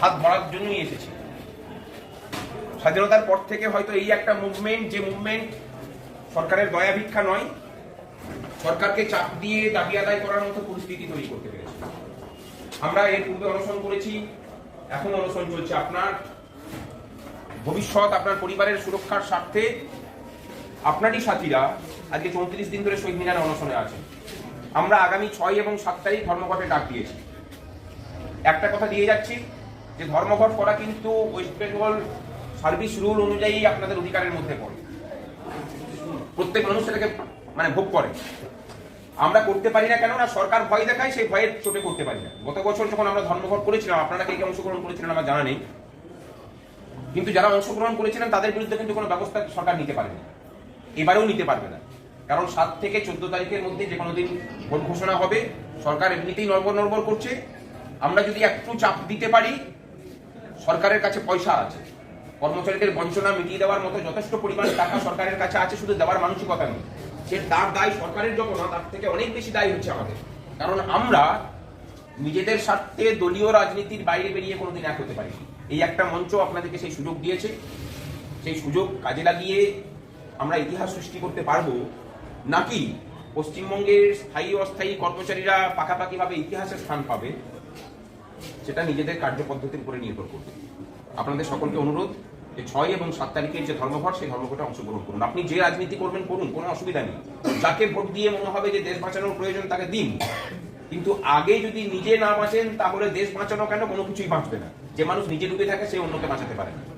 হাত ভরার জন্যই এসেছি। স্বাধীনতার পর থেকে হয়তো এই একটা মুভমেন্ট যে মুভমেন্ট সরকারের দয়া ভিক্ষা নয়, সরকারকে চাপ দিয়ে দাবি আদায় করার মতো পরিস্থিতি তৈরি করতে পেরেছে। আমরা এর পূর্বে অনশন করেছি, এখন অনশন চলছে আপনার। ভবিষ্যৎ আপনার পরিবারের সুরক্ষার স্বার্থে আপনারই সাথীরা আজকে চৌত্রিশ দিন ধরে শহীদ মিনারে অনশনে আছেন। আমরা আগামী ছয় এবং সাত তারিখ ধর্মঘটে ডাক দিয়েছি। একটা কথা দিয়ে যাচ্ছি যে ধর্মঘট করা কিন্তু ওয়েস্ট বেঙ্গল সার্ভিস রুল অনুযায়ী আপনাদের অধিকারের মধ্যে পড়ে। প্রত্যেক মানুষ সেটাকে মানে ভোগ করে। আমরা করতে পারি না কেন না সরকার ভয় দেখায়, সেই ভয়ের চোটে করতে পারি না। গত বছর যখন আমরা ধর্মঘট করেছিলাম, আপনারা কে অংশগ্রহণ করেছিলেন আমার জানা নেই। কিন্তু যারা অংশগ্রহণ করেছিলেন, তাদের বিরুদ্ধে কিন্তু কোনো ব্যবস্থা সরকার নিতে পারেনি এবারেও নিতে পারবে না। কারণ সাত থেকে চোদ্দ তারিখের মধ্যে যে কোনো দিন ভোট ঘোষণা হবে, সরকার এমনিতেই নড়বড় নড়বড় করছে। আমরা যদি একটু চাপ দিতে পারি সরকারের কাছে পয়সা আছে। কর্মচারীদের বঞ্চনা মিটিয়ে দেওয়ার মতো যথেষ্ট পরিমাণ টাকা সরকারের কাছে আছে, শুধু দেওয়ার মানসিকতা নেই। সে তার দায় সরকারের যখন না, তার থেকে অনেক বেশি দায় হচ্ছে আমাদের। কারণ আমরা নিজেদের স্বার্থে দলীয় রাজনীতির বাইরে বেরিয়ে কোনোদিন এক হতে পারি এই একটা মঞ্চ আপনাদেরকে সেই সুযোগ দিয়েছে। সেই সুযোগ কাজে লাগিয়ে আমরা ইতিহাস সৃষ্টি করতে পারব। নাকি পশ্চিমবঙ্গের স্থায়ী অস্থায়ী কর্মচারীরা পাকাপাকিভাবে ইতিহাসে স্থান পাবে? সেটা নিজেদের কার্যপদ্ধতির উপরে নির্ভর করবে। আপনাদের সকলকে অনুরোধ যে ছয় এবং সাত তারিখের যে ধর্মঘট, সেই ধর্মঘটে অংশগ্রহণ করুন। আপনি যে রাজনীতি করবেন, করুন, কোনো অসুবিধা নেই। যাকে ভোট দিয়ে মনে হবে যে দেশ বাঁচানোর প্রয়োজন, তাকে দিন। কিন্তু আগে যদি নিজে না বাঁচেন, তাহলে দেশ বাঁচানো কেন? কোনো কিছুই বাঁচবে না। যে মানুষ নিজে ডুবে থাকে, সে অন্যকে বাঁচাতে পারে না।